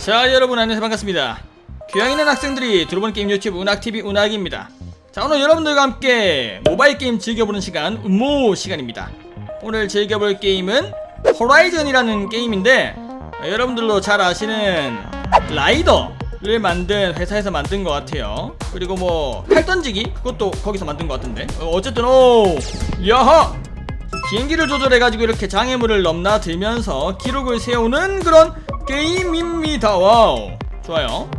자 여러분 안녕하세요. 반갑습니다. 교양 있는 학생들이 들어보는 게임 유튜브 운학TV 운학입니다. 자 오늘 여러분들과 함께 모바일 게임 즐겨보는 시간 운모 시간입니다. 오늘 즐겨볼 게임은 호라이즌이라는 게임인데 어, 여러분들도 잘 아시는 라이더를 만든 회사에서 만든 것 같아요. 그리고 뭐 팔 던지기? 그것도 거기서 만든 것 같은데. 어, 어쨌든 오! 야하! 비행기를 조절해가지고 이렇게 장애물을 넘나들면서 기록을 세우는 그런 게임입니다. 와우. 좋아요.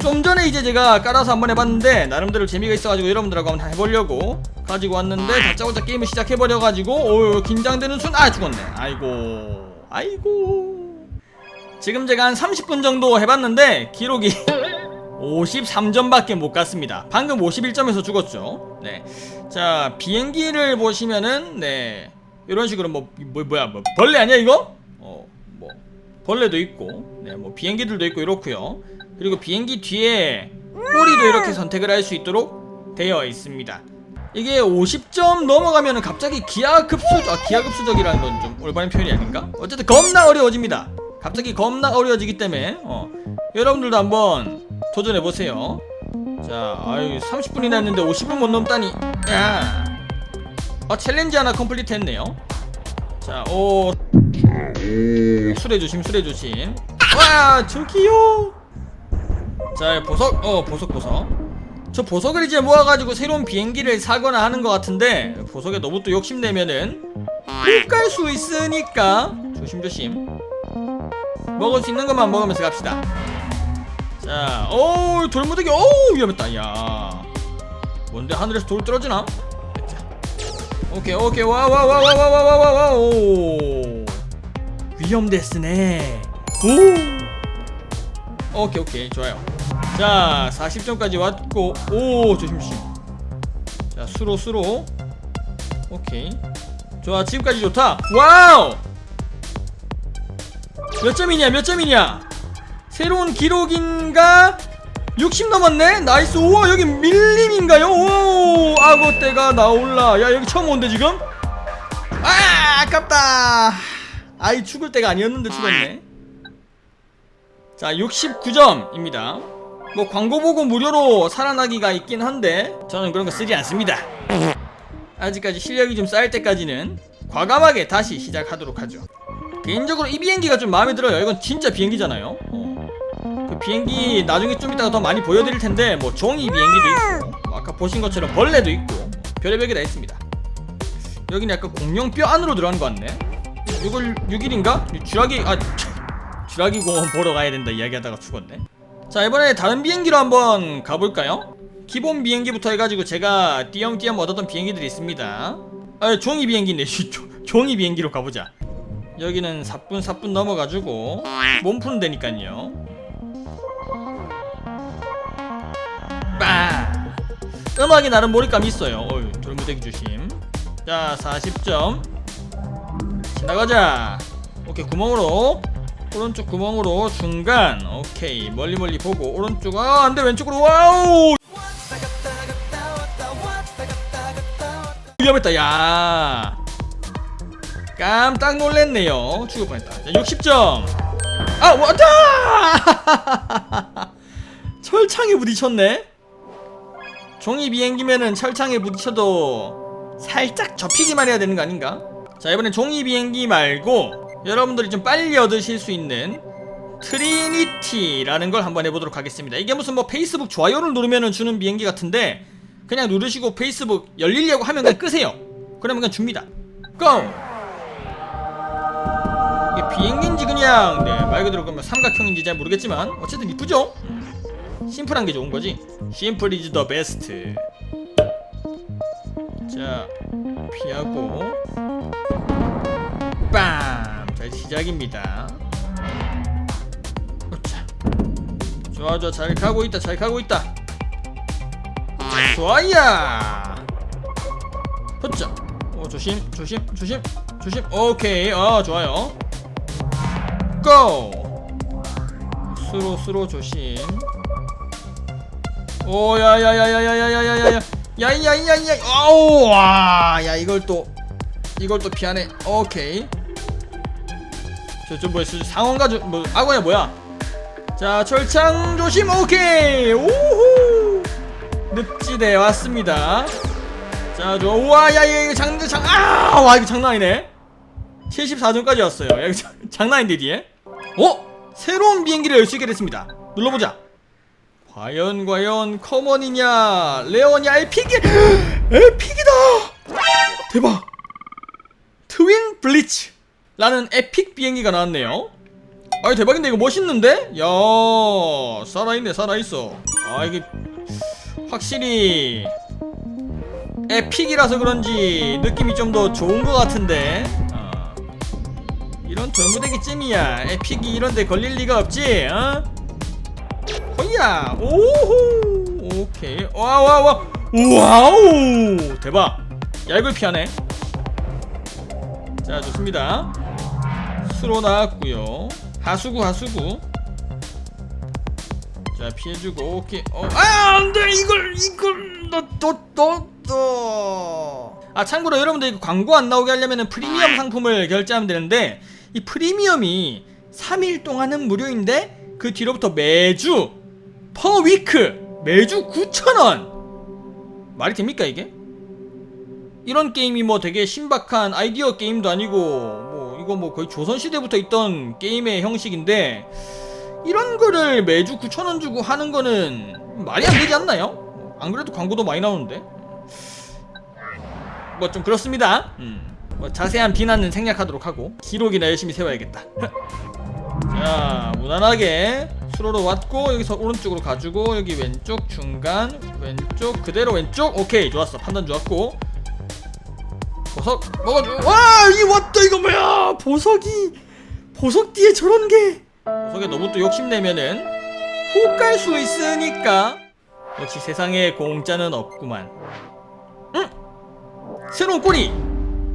좀 전에 이제 제가 깔아서 한번 해봤는데 나름대로 재미가 있어가지고 여러분들하고 한번 해보려고 가지고 왔는데 다짜고짜 게임을 시작해버려가지고 오 긴장되는 순 아 죽었네. 아이고 아이고. 지금 제가 한 30분 정도 해봤는데 기록이 53점밖에 못 갔습니다. 방금 51점에서 죽었죠. 네. 자, 비행기를 보시면은 네. 이런 식으로 뭐, 뭐 뭐야? 뭐 벌레 아니야 이거? 어, 뭐 벌레도 있고. 네, 뭐 비행기들도 있고 이렇고요. 그리고 비행기 뒤에 꼬리도 이렇게 선택을 할 수 있도록 되어 있습니다. 이게 50점 넘어가면은 갑자기 기하급수 아 기하급수적이라는 건 좀 올바른 표현이 아닌가? 어쨌든 겁나 어려워집니다. 갑자기 겁나 어려워지기 때문에 어, 여러분들도 한번 도전해 보세요. 자, 아유 30분이나 했는데 50분 못 넘다니. 야. 아 챌린지 하나 컴플리트 했네요. 자, 오. 술에 조심, 술에 조심. 와, 저기요. 자, 보석, 어, 보석, 보석. 저 보석을 이제 모아가지고 새로운 비행기를 사거나 하는 것 같은데 보석에 너무 또 욕심내면은 못 갈 수 있으니까 조심조심 먹을 수 있는 것만 먹으면서 갑시다 자, 오 돌무더기, 오 위험했다. 야, 뭔데 하늘에서 돌 떨어지나? 자, 오케이, 오케이, 와, 와, 와, 와, 와, 와, 와, 와, 와, 오, 위험됐으네. 오, 오케이, 오케이, 좋아요. 자, 40점까지 왔고, 오, 조심, 조심. 자, 수로, 수로. 오케이. 좋아, 지금까지 좋다. 와우. 몇 점이냐, 몇 점이냐? 새로운 기록인가? 60 넘었네? 나이스 우와 여기 밀림인가요? 오 악어떼가 나올라 야 여기 처음 온대 지금? 아 아깝다 아이 죽을 때가 아니었는데 죽었네. 자 69점입니다. 뭐 광고 보고 무료로 살아나기가 있긴 한데 저는 그런 거 쓰지 않습니다. 아직까지 실력이 좀 쌓일 때까지는 과감하게 다시 시작하도록 하죠. 개인적으로 이 비행기가 좀 마음에 들어요. 이건 진짜 비행기잖아요. 어. 그 비행기 나중에 좀 이따가 더 많이 보여드릴 텐데 뭐 종이 비행기도 있고 뭐 아까 보신 것처럼 벌레도 있고 별의별 게 다 있습니다. 여기는 약간 공룡 뼈 안으로 들어가는 것 같네 이걸 6일인가? 쥐라기 아 쥐라기 공원 보러 가야 된다 이야기하다가 죽었네 자 이번에 다른 비행기로 한번 가볼까요? 기본 비행기부터 해가지고 제가 띄엄띄엄 얻었던 비행기들이 있습니다 아 종이 비행기인데 조- 종이 비행기로 가보자 여기는 4분 4분 넘어가지고 몸 푸는 데니까요 빵! 음악이 나름 몰입감이 있어요. 어휴, 돌무대기 조심. 자, 40점. 지나가자. 오케이, 구멍으로. 오른쪽 구멍으로 중간. 오케이, 멀리 멀리 보고 오른쪽. 아, 안 돼. 왼쪽으로. 와우! 위험했다. 야. 깜짝 놀랐네요. 죽을 뻔했다. 자, 60점. 아, 왔다! 철창에 부딪혔네. 종이 비행기면은 철창에 부딪혀도 살짝 접히기만 해야 되는 거 아닌가? 자 이번엔 종이 비행기 말고 여러분들이 좀 빨리 얻으실 수 있는 트리니티라는 걸 한번 해보도록 하겠습니다. 이게 무슨 뭐 페이스북 좋아요를 누르면 주는 비행기 같은데 그냥 누르시고 페이스북 열리려고 하면 그냥 끄세요. 그러면 그냥 줍니다. 고! 이게 비행기인지 그냥 네, 말 그대로 그러면 삼각형인지 잘 모르겠지만 어쨌든 이쁘죠? 심플한 게 좋은 거지. 심플 이즈 더 베스트. 자, 피하고 빰! 자, 시작입니다. 자, 좋아 좋아 잘 가고 있다 잘 가고 있다. 자, 좋아야. 헛자. 어 조심 조심 조심 조심. 오케이 어 좋아요. 고. 스로 스로 조심. 오야야야야야야야야야 야야야야 아우 와야 이걸 또 이걸 또 피하네. 오케이. 저좀 뭐야 저 상어인가 저뭐 악어야 뭐야? 자 철창 조심. 오케이. 오호 늪지대 왔습니다. 자 좋아 우와 야야 이거 장장 아 와 이거 장난 아니네 74점까지 왔어요. 야 이거 장- 장난 아닌데 뒤에 어? 새로운 비행기를 열 수 있게 됐습니다. 눌러보자 과연 과연 커먼이냐? 레어냐 에픽이 에픽이다! 대박! 트윈 블리츠! 라는 에픽 비행기가 나왔네요. 아이 대박인데? 이거 멋있는데? 야 살아있네 살아있어. 아 이게 확실히 에픽이라서 그런지 느낌이 좀 더 좋은 것 같은데. 어. 이런 돌무대기 찜이야. 에픽이 이런데 걸릴 리가 없지 어? 허야. 오호. 오케이. 와와와. 와우. 대박. 야 이걸 피하네. 자 좋습니다. 수로 나왔고요. 하수구 하수구. 자 피해주고 오케이. 어, 아 안돼. 이걸 이걸. 너너너너아 참고로 여러분들 이거 광고 안 나오게 하려면은 프리미엄 상품을 결제하면 되는데 이 프리미엄이 3일 동안은 무료인데 그 뒤로부터 매주 퍼 위크 매주 9,000원 말이 됩니까 이게? 이런 게임이 뭐 되게 신박한 아이디어 게임도 아니고 뭐 이거 뭐 거의 조선시대부터 있던 게임의 형식인데 이런 거를 매주 9,000원 주고 하는 거는 말이 안 되지 않나요? 뭐안 그래도 광고도 많이 나오는데 뭐 좀 그렇습니다 음. 뭐 자세한 비난은 생략하도록 하고 기록이나 열심히 세워야겠다 자 무난하게 수로로 왔고 여기서 오른쪽으로 가지고 여기 왼쪽 중간 왼쪽 그대로 왼쪽. 오케이 좋았어. 판단 좋았고. 보석 먹어줘. 와이 왔다 이거 뭐야? 보석이 보석 뒤에 저런 게. 보석에 너무 또 욕심내면은 훅 갈 수 있으니까. 역시 세상에 공짜는 없구만. 응? 새로운 꼬리!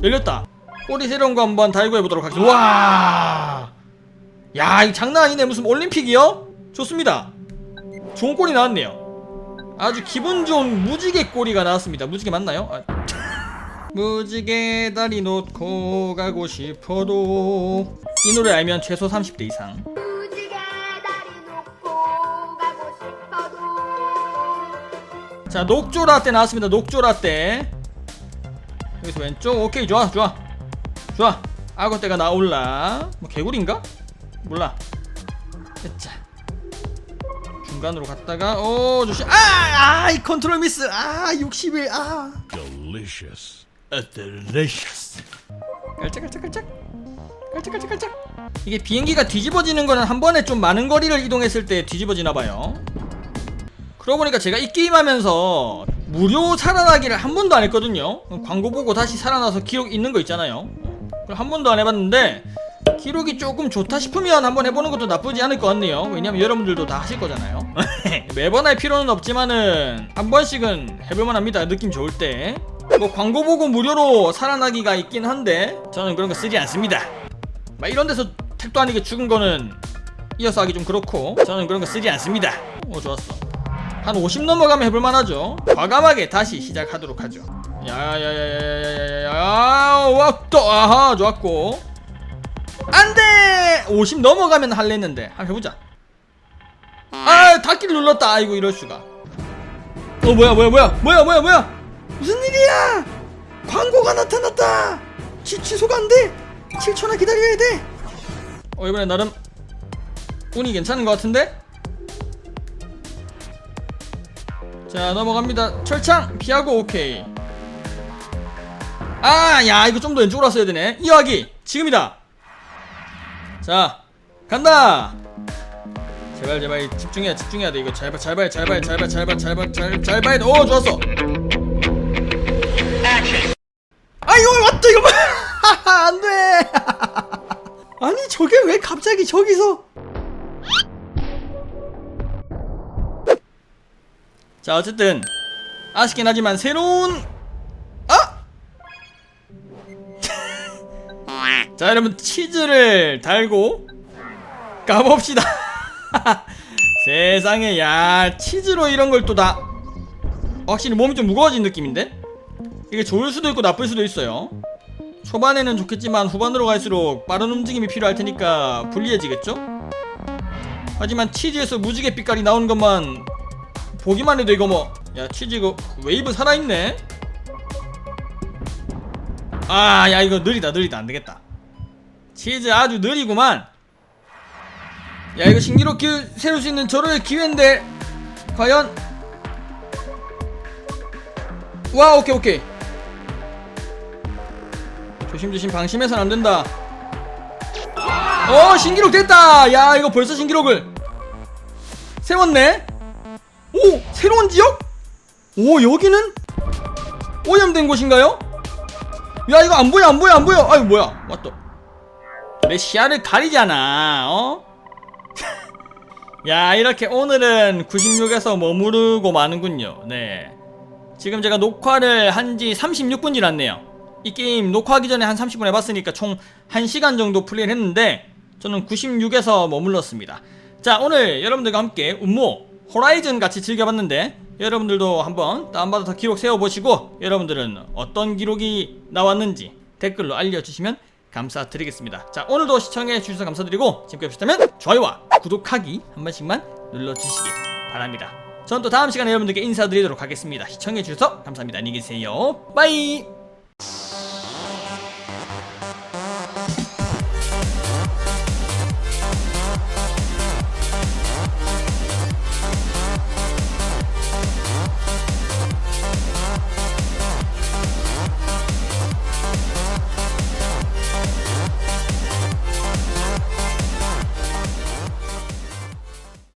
열렸다. 꼬리 새로운 거 한번 달고 해보도록 하겠습니다. 와 야, 이 장난 아니네. 무슨 올림픽이요? 좋습니다. 좋은 골이 나왔네요. 아주 기분 좋은 무지개 꼬리가 나왔습니다. 무지개 맞나요? 아. 무지개 다리 놓고 가고 싶어도 이 노래 알면 최소 30대 이상. 무지개 다리 놓고 가고 싶어도 자, 녹조라떼 나왔습니다. 녹조라떼. 여기서 왼쪽. 오케이, 좋아, 좋아. 좋아. 악어떼가 나올라. 뭐 개구리인가? 몰라. 됐자. 중간으로 갔다가 오 조심. 아, 아, 이 컨트롤 미스. 아, 61. 아. delicious. A delicious. 깔짝깔짝깔짝. 깔짝깔짝깔짝. 이게 비행기가 뒤집어지는 거는 한 번에 좀 많은 거리를 이동했을 때 뒤집어지나 봐요. 그러고 보니까 제가 이 게임 하면서 무료 살아나기를 한 번도 안 했거든요. 광고 보고 다시 살아나서 기록 있는 거 있잖아요. 그걸 한 번도 안 해봤는데 기록이 조금 좋다 싶으면 한번 해보는 것도 나쁘지 않을 것 같네요. 왜냐면 여러분들도 다 하실 거잖아요. 매번 할 필요는 없지만은 한 번씩은 해볼만 합니다. 느낌 좋을 때. 뭐 광고 보고 무료로 살아나기가 있긴 한데 저는 그런 거 쓰지 않습니다. 막 이런 데서 택도 아니게 죽은 거는 이어서 하기 좀 그렇고 저는 그런 거 쓰지 않습니다. 오 좋았어. 한 50 넘어가면 해볼만 하죠. 과감하게 다시 시작하도록 하죠. 야야야야야야야야 왔다 아하 좋았고 안돼 50 넘어가면 할래 했는데 한번 해보자. 아 닫기를 눌렀다 아이고 이럴 수가. 어 뭐야 뭐야 뭐야 뭐야 뭐야 뭐야 무슨 일이야? 광고가 나타났다. 취, 취소가 안 돼. 7초나 기다려야 돼. 어 이번에 나름 운이 괜찮은 것 같은데? 자 넘어갑니다. 철창 피하고 오케이. 아, 야 이거 좀 더 왼쪽으로 왔어야 되네. 이어하기 지금이다. 자 간다. 제발 제발 집중해야 집중해야 돼 이거 잘 봐 잘 봐야 잘 봐야 잘봐잘봐잘봐잘잘 봐야 돼. 오 좋았어. 아 이거 왔다 이거 봐. 안돼. 아니 저게 왜 갑자기 저기서? 자 어쨌든 아쉽긴 하지만 새로운 자 여러분 치즈를 달고 가봅시다. 세상에 야 치즈로 이런 걸 또 다. 확실히 몸이 좀 무거워진 느낌인데? 이게 좋을 수도 있고 나쁠 수도 있어요. 초반에는 좋겠지만 후반으로 갈수록 빠른 움직임이 필요할 테니까 불리해지겠죠? 하지만 치즈에서 무지개 빛깔이 나오는 것만 보기만 해도 이거 뭐 야 치즈 이거 웨이브 살아있네? 아 야 이거 느리다 느리다. 안되겠다 치즈 아주 느리구만. 야 이거 신기록 기 세울 수 있는 저로의 기회인데 과연? 와 오케이 오케이. 조심조심 방심해선 안된다. 어 신기록 됐다. 야 이거 벌써 신기록을. 세웠네? 오 새로운 지역? 오 여기는? 오염된 곳인가요? 야 이거 안 보여 안 보여 안 보여. 아유 뭐야? 왔다 내 시야를 가리잖아 어? 야 이렇게 오늘은 96에서 머무르고 마는군요. 네. 지금 제가 녹화를 한지 36분 지났네요. 이 게임 녹화하기 전에 한 30분 해봤으니까 총 1시간 정도 플레이를 했는데 저는 96에서 머물렀습니다. 자 오늘 여러분들과 함께 음모 호라이즌 같이 즐겨봤는데 여러분들도 한번 다운받아서 기록 세워보시고 여러분들은 어떤 기록이 나왔는지 댓글로 알려주시면 감사드리겠습니다. 자 오늘도 시청해주셔서 감사드리고 지금까지 보셨다면 좋아요와 구독하기 한 번씩만 눌러주시기 바랍니다. 전또 다음 시간에 여러분들께 인사드리도록 하겠습니다. 시청해주셔서 감사합니다. 안녕히 계세요. 빠이